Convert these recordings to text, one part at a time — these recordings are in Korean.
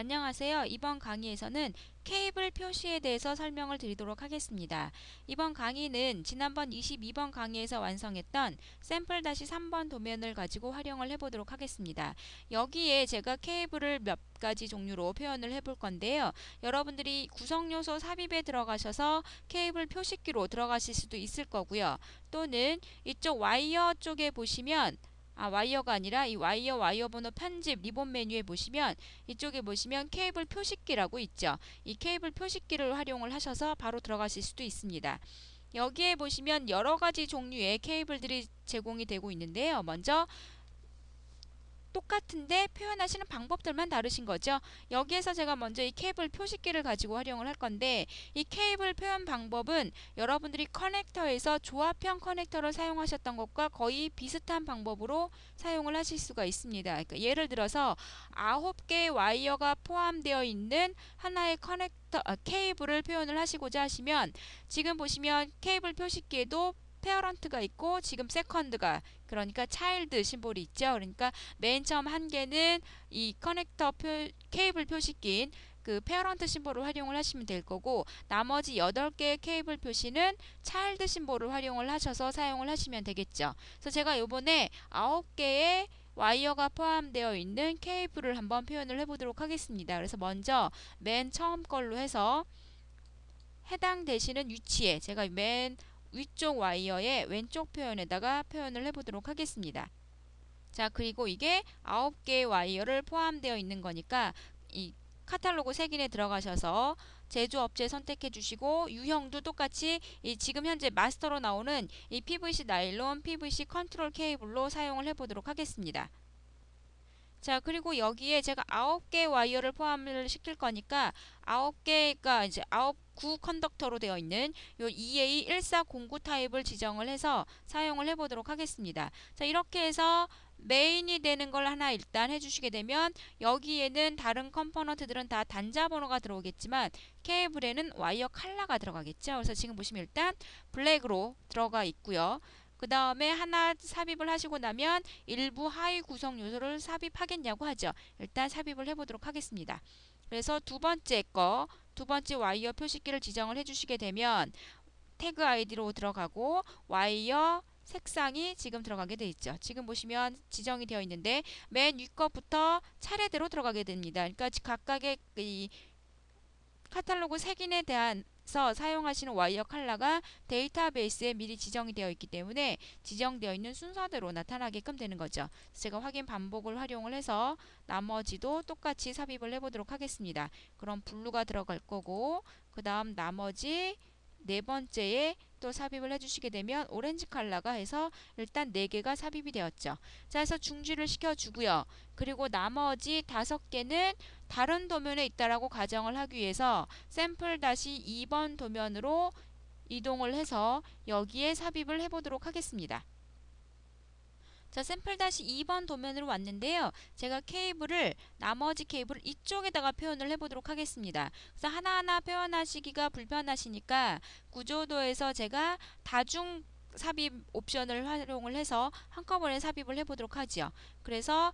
안녕하세요. 이번 강의에서는 케이블 표시에 대해서 설명을 드리도록 하겠습니다. 이번 강의는 지난번 22번 강의에서 완성했던 샘플 다시 3번 도면을 가지고 활용을 해보도록 하겠습니다. 여기에 제가 케이블을 몇 가지 종류로 표현을 해볼 건데요. 여러분들이 구성요소 삽입에 들어가셔서 케이블 표시기로 들어가실 수도 있을 거고요. 또는 이쪽 와이어 쪽에 보시면 아, 와이어가 아니라 이 와이어 와이어 번호 편집 리본 메뉴에 보시면 이쪽에 보시면 케이블 표식기라고 있죠. 이 케이블 표식기를 활용을 하셔서 바로 들어가실 수도 있습니다. 여기에 보시면 여러 가지 종류의 케이블들이 제공이 되고 있는데요. 먼저 똑같은데 표현하시는 방법들만 다르신 거죠. 여기에서 제가 먼저 이 케이블 표식기를 가지고 활용을 할 건데 이 케이블 표현 방법은 여러분들이 커넥터에서 조합형 커넥터를 사용하셨던 것과 거의 비슷한 방법으로 사용을 하실 수가 있습니다. 그러니까 예를 들어서 아홉 개의 와이어가 포함되어 있는 하나의 커넥터 아, 케이블을 표현을 하시고자 하시면 지금 보시면 케이블 표식기에도 페어런트가 있고 지금 세컨드가 그러니까 차일드 심볼이 있죠. 그러니까 맨 처음 한 개는 이 커넥터 표, 케이블 표시기인 그 페어런트 심볼을 활용을 하시면 될 거고 나머지 8개의 케이블 표시는 차일드 심볼을 활용을 하셔서 사용을 하시면 되겠죠. 그래서 제가 요번에 9개의 와이어가 포함되어 있는 케이블을 한번 표현을 해보도록 하겠습니다. 그래서 먼저 맨 처음 걸로 해서 해당 되시는 위치에 제가 맨 위쪽 와이어의 왼쪽 표현에다가 표현을 해보도록 하겠습니다. 자 그리고 이게 9개의 와이어를 포함되어 있는 거니까 이 카탈로그 색인에 들어가셔서 제조업체 선택해 주시고 유형도 똑같이 이 지금 현재 마스터로 나오는 이 PVC 나일론, PVC 컨트롤 케이블로 사용을 해보도록 하겠습니다. 자 그리고 여기에 제가 9개 와이어를 포함을 시킬 거니까 9개가 이제 9 9 컨덕터로 되어 있는 요 EA1409 타입을 지정을 해서 사용을 해보도록 하겠습니다. 자 이렇게 해서 메인이 되는 걸 하나 일단 해주시게 되면 여기에는 다른 컴포넌트들은 다 단자 번호가 들어오겠지만 케이블에는 와이어 칼라가 들어가겠죠. 그래서 지금 보시면 일단 블랙으로 들어가 있고요. 그 다음에 하나 삽입을 하시고 나면 일부 하위 구성 요소를 삽입하겠냐고 하죠. 일단 삽입을 해보도록 하겠습니다. 그래서 두 번째 거, 두 번째 와이어 표시기를 지정을 해주시게 되면 태그 아이디로 들어가고 와이어 색상이 지금 들어가게 돼 있죠. 지금 보시면 지정이 되어 있는데 맨위 거부터 차례대로 들어가게 됩니다. 그러니까 각각의 이 카탈로그 색인에 대한 서 사용하시는 와이어 컬러가 데이터베이스에 미리 지정이 되어 있기 때문에 지정되어 있는 순서대로 나타나게끔 되는 거죠. 제가 확인 반복을 활용을 해서 나머지도 똑같이 삽입을 해보도록 하겠습니다. 그럼 블루가 들어갈 거고 그 다음 나머지 네 번째에 또 삽입을 해주시게 되면 오렌지 컬러가 해서 일단 네 개가 삽입이 되었죠. 자, 그래서 중지를 시켜주고요. 그리고 나머지 다섯 개는 다른 도면에 있다라고 가정을 하기 위해서 샘플 다시 2번 도면으로 이동을 해서 여기에 삽입을 해보도록 하겠습니다. 자, 샘플 다시 2번 도면으로 왔는데요. 제가 케이블을 나머지 케이블을 이쪽에다가 표현을 해보도록 하겠습니다. 그래서 하나하나 표현하시기가 불편하시니까 구조도에서 제가 다중 삽입 옵션을 활용을 해서 한꺼번에 삽입을 해보도록 하죠. 그래서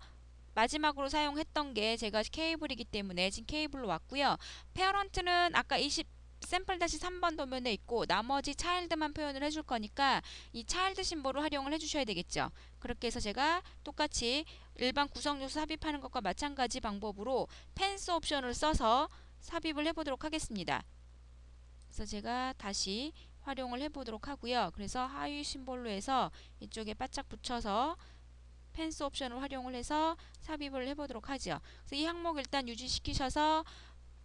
마지막으로 사용했던 게 제가 케이블이기 때문에 지금 케이블로 왔고요. 페어런트는 아까 20 샘플 다시 3번 도면에 있고 나머지 차일드만 표현을 해줄 거니까 이 차일드 심볼을 활용을 해주셔야 되겠죠. 그렇게 해서 제가 똑같이 일반 구성 요소 삽입하는 것과 마찬가지 방법으로 펜스 옵션을 써서 삽입을 해보도록 하겠습니다. 그래서 제가 다시 활용을 해보도록 하고요. 그래서 하위 심볼로 해서 이쪽에 바짝 붙여서 펜스 옵션을 활용을 해서 삽입을 해보도록 하죠. 그래서 이 항목 일단 유지시키셔서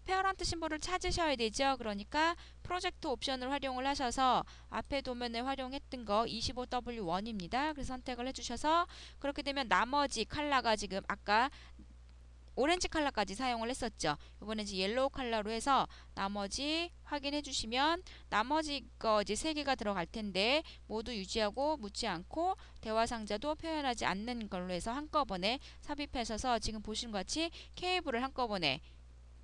페어런트 심볼을 찾으셔야 되죠. 그러니까 프로젝트 옵션을 활용을 하셔서 앞에 도면에 활용했던 거 25W1입니다. 그래서 선택을 해주셔서 그렇게 되면 나머지 컬러가 지금 아까 오렌지 컬러까지 사용을 했었죠. 이번에 이제 옐로우 컬러로 해서 나머지 확인해 주시면 나머지 거 이제 세 개가 들어갈 텐데 모두 유지하고 묻지 않고 대화 상자도 표현하지 않는 걸로 해서 한꺼번에 삽입하셔서 지금 보시는 것 같이 케이블을 한꺼번에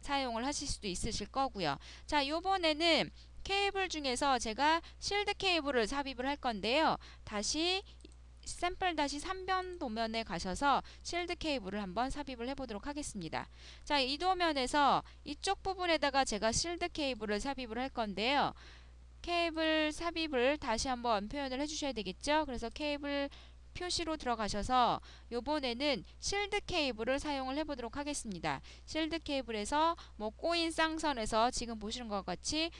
사용을 하실 수도 있으실 거고요. 자, 요번에는 케이블 중에서 제가 실드 케이블을 삽입을 할 건데요. 다시 샘플 다시 3번 도면에 가셔서 실드 케이블을 한번 삽입을 해보도록 하겠습니다. 자, 이 도면에서 이쪽 부분에다가 제가 실드 케이블을 삽입을 할 건데요. 케이블 삽입을 다시 한번 표현을 해주셔야 되겠죠. 그래서 케이블 표시로 들어가셔서 요번에는 실드 케이블을 사용을 해보도록 하겠습니다. 실드 케이블에서 뭐 꼬인 쌍선에서 지금 보시는 것 같이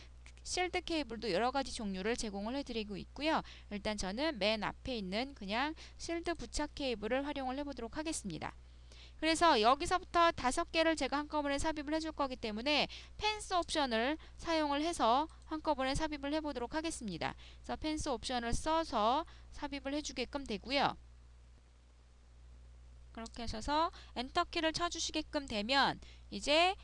실드 케이블도 여러 가지 종류를 제공을 해드리고 있고요. 일단 저는 맨 앞에 있는 그냥 실드 부착 케이블을 활용을 해보도록 하겠습니다. 그래서 여기서부터 다섯 개를 제가 한꺼번에 삽입을 해줄 거기 때문에 펜스 옵션을 사용을 해서 한꺼번에 삽입을 해보도록 하겠습니다. 그래서 펜스 옵션을 써서 삽입을 해주게끔 되고요. 그렇게 하셔서 엔터키를 쳐주시게끔 되면 이제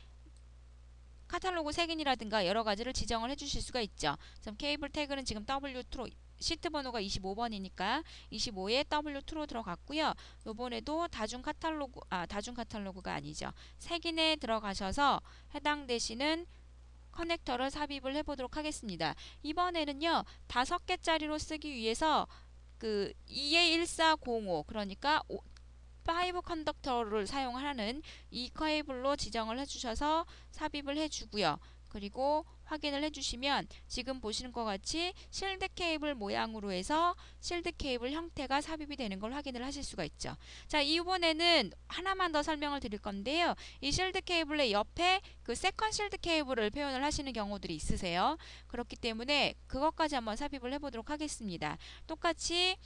카탈로그 색인이라든가 여러 가지를 지정을 해주실 수가 있죠. 케이블 태그는 지금 W2로 시트 번호가 25번이니까 25에 W2로 들어갔고요. 요번에도 다중 카탈로그 아 다중 카탈로그가 아니죠. 색인에 들어가셔서 해당 되시는 커넥터를 삽입을 해보도록 하겠습니다. 이번에는요 다섯 개짜리로 쓰기 위해서 그 EA1405 그러니까 5 컨덕터를 사용하는 이 케이블로 지정을 해주셔서 삽입을 해주고요. 그리고 확인을 해주시면 지금 보시는 것 같이 실드 케이블 모양으로 해서 실드 케이블 형태가 삽입이 되는 걸 확인을 하실 수가 있죠. 자 이번에는 하나만 더 설명을 드릴 건데요. 이 실드 케이블의 옆에 그 세컨 실드 케이블을 표현을 하시는 경우들이 있으세요. 그렇기 때문에 그것까지 한번 삽입을 해보도록 하겠습니다. 똑같이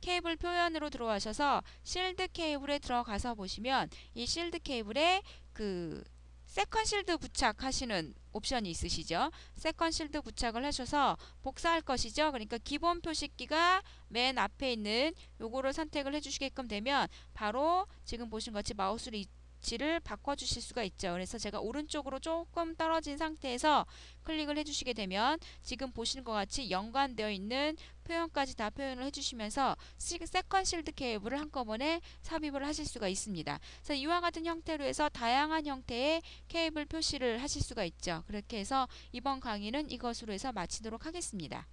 케이블 표현으로 들어와셔서 실드 케이블에 들어가서 보시면 이 실드 케이블에 그 세컨 실드 부착하시는 옵션이 있으시죠. 세컨 실드 부착을 하셔서 복사할 것이죠. 그러니까 기본 표식기가 맨 앞에 있는 요거를 선택을 해주시게끔 되면 바로 지금 보신 것 같이 마우스를 위치를 바꿔주실 수가 있죠. 그래서 제가 오른쪽으로 조금 떨어진 상태에서 클릭을 해주시게 되면 지금 보시는 것 같이 연관되어 있는 표현까지 다 표현을 해주시면서 세컨 실드 케이블을 한꺼번에 삽입을 하실 수가 있습니다. 그래서 이와 같은 형태로 해서 다양한 형태의 케이블 표시를 하실 수가 있죠. 그렇게 해서 이번 강의는 이것으로 해서 마치도록 하겠습니다.